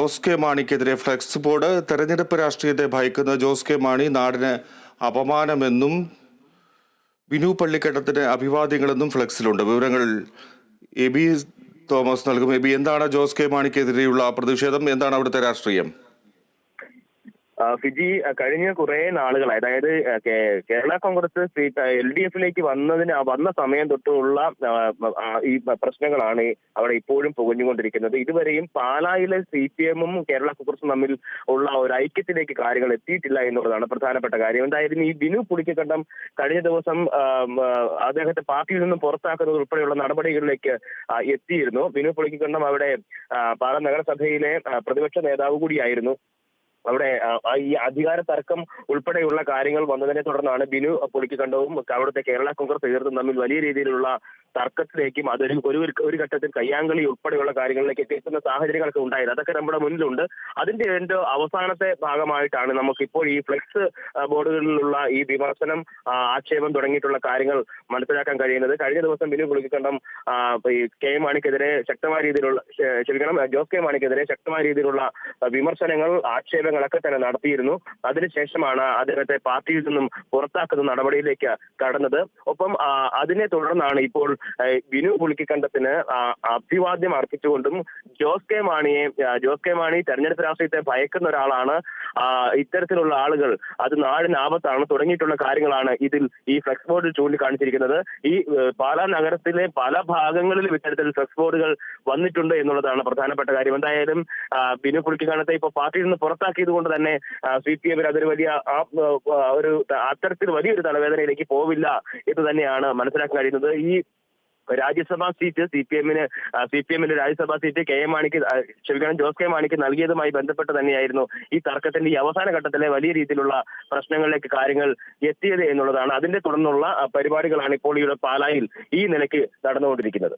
Jose K മാണിക്കെതിരെ flex board തെരഞ്ഞെടുപ്പ് രാഷ്ട്രീയത്തെ ഭയക്കുന്ന ജോസ് കെ മാണി നാടിന് അപമാനമെന്നും ബിനു പള്ളിക്കട്ടത്തിന് അഭിവാദ്യങ്ങളെന്നും ഫ്ലെക്സിലുണ്ട്. വിവരങ്ങൾ എ ബി തോമസ് നൽകും. എ ബി എന്താണ് ജോസ് കെ മാണിക്കെതിരെയുള്ള പ്രതിഷേധം? എന്താണ് അവിടുത്തെ രാഷ്ട്രീയം? ഫിജി കഴിഞ്ഞ കുറെ നാളുകളായി. അതായത് കേരള കോൺഗ്രസ് എൽ ഡി എഫിലേക്ക് വന്നതിന് വന്ന സമയം തൊട്ടുള്ള ഈ പ്രശ്നങ്ങളാണ് അവിടെ ഇപ്പോഴും പുകഞ്ഞുകൊണ്ടിരിക്കുന്നത്. ഇതുവരെയും പാലായിലെ സി പി എമ്മും കേരള കോൺഗ്രസും തമ്മിൽ ഉള്ള ഒരു ഐക്യത്തിലേക്ക് കാര്യങ്ങൾ എത്തിയിട്ടില്ല എന്നുള്ളതാണ് പ്രധാനപ്പെട്ട കാര്യം. എന്തായാലും ഈ ബിനു പുളിക്കണ്ടം കഴിഞ്ഞ ദിവസം അദ്ദേഹത്തെ പാർട്ടിയിൽ നിന്നും പുറത്താക്കുന്നത് ഉൾപ്പെടെയുള്ള നടപടികളിലേക്ക് എത്തിയിരുന്നു. ബിനു പുളിക്കണ്ടം അവിടെ പാലാ നഗരസഭയിലെ പ്രതിപക്ഷ നേതാവ് കൂടിയായിരുന്നു. അവിടെ ഈ അധികാര തർക്കം ഉൾപ്പെടെയുള്ള കാര്യങ്ങൾ വന്നതിനെ തുടർന്നാണ് ബിനു പൊളിക്കണ്ടവും അവിടുത്തെ കേരള കോൺഗ്രസ് എതിർത്തും തമ്മിൽ വലിയ രീതിയിലുള്ള തർക്കത്തിലേക്കും അതൊരു ഒരു ഒരു- ഘട്ടത്തിൽ കയ്യാങ്കളി ഉൾപ്പെടെയുള്ള കാര്യങ്ങളിലേക്ക് എത്തിക്കുന്ന സാഹചര്യങ്ങളൊക്കെ ഉണ്ടായത് അതൊക്കെ നമ്മുടെ മുന്നിലുണ്ട്. അതിന്റെ എന്റെ അവസാനത്തെ ഭാഗമായിട്ടാണ് നമുക്ക് ഇപ്പോൾ ഈ ഫ്ലെക്സ് ബോർഡുകളിലുള്ള ഈ വിമർശനം ആക്ഷേപം തുടങ്ങിയിട്ടുള്ള കാര്യങ്ങൾ മനസ്സിലാക്കാൻ കഴിയുന്നത്. കഴിഞ്ഞ ദിവസം ബിനു കുളിക്കണ്ടം കെ എം മാണിക്കെതിരെ ശക്തമായ രീതിയിലുള്ള ക്ഷ- ക്ഷമിക്കണം ജോസ് കെ മാണിക്കെതിരെ ശക്തമായ രീതിയിലുള്ള വിമർശനങ്ങൾ ആക്ഷേപങ്ങളൊക്കെ തന്നെ നടത്തിയിരുന്നു. അതിനുശേഷമാണ് അദ്ദേഹത്തെ പാർട്ടിയിൽ നിന്നും പുറത്താക്കുന്ന നടപടിയിലേക്ക് കടന്നത്. ഒപ്പം അതിനെ തുടർന്നാണ് ഇപ്പോൾ ബിനു പുളിക്കണ്ടത്തിന് അഭിവാദ്യം അർപ്പിച്ചുകൊണ്ടും ജോസ് കെ മാണിയെ ജോസ് കെ മാണി തെരഞ്ഞെടുപ്പ് രാഷ്ട്രീയത്തെ ഭയക്കുന്ന ഒരാളാണ്. ഇത്തരത്തിലുള്ള ആളുകൾ അത് നാടിന് ആപത്താണ് തുടങ്ങിയിട്ടുള്ള കാര്യങ്ങളാണ് ഇതിൽ ഈ ഫ്ലെക്സ് ബോർഡിൽ ചൂണ്ടിക്കാണിച്ചിരിക്കുന്നത്. ഈ പാലാ നഗരത്തിലെ പല ഭാഗങ്ങളിലും ഇത്തരത്തിൽ ഫ്ലെക്സ് ബോർഡുകൾ വന്നിട്ടുണ്ട് എന്നുള്ളതാണ് പ്രധാനപ്പെട്ട കാര്യം. എന്തായാലും ബിനു പുളിക്കണത്തെ ഇപ്പൊ പാർട്ടിയിൽ നിന്ന് പുറത്താക്കിയത് കൊണ്ട് തന്നെ സി പി എമ്മിന് അതൊരു വലിയ ഒരു അത്തരത്തിൽ വലിയൊരു തലവേദനയിലേക്ക് പോവില്ല എന്ന് തന്നെയാണ് മനസ്സിലാക്കാൻ കഴിയുന്നത്. ഈ രാജ്യസഭാ സീറ്റ് സി പി എമ്മിന് സി പി എമ്മിന്റെ രാജ്യസഭാ സീറ്റ് കെ എം മാണിക്ക് ക്ഷമിക്കണം ജോസ് കെ മാണിക്ക് നൽകിയതുമായി ബന്ധപ്പെട്ട് തന്നെയായിരുന്നു ഈ തർക്കത്തിന്റെ ഈ അവസാന ഘട്ടത്തിലെ വലിയ രീതിയിലുള്ള പ്രശ്നങ്ങളിലേക്ക് കാര്യങ്ങൾ എത്തിയത് എന്നുള്ളതാണ്. അതിന്റെ തുടർന്നുള്ള പരിപാടികളാണ് ഇപ്പോൾ ഇവിടെ പാലായിൽ ഈ നിലയ്ക്ക് നടന്നുകൊണ്ടിരിക്കുന്നത്.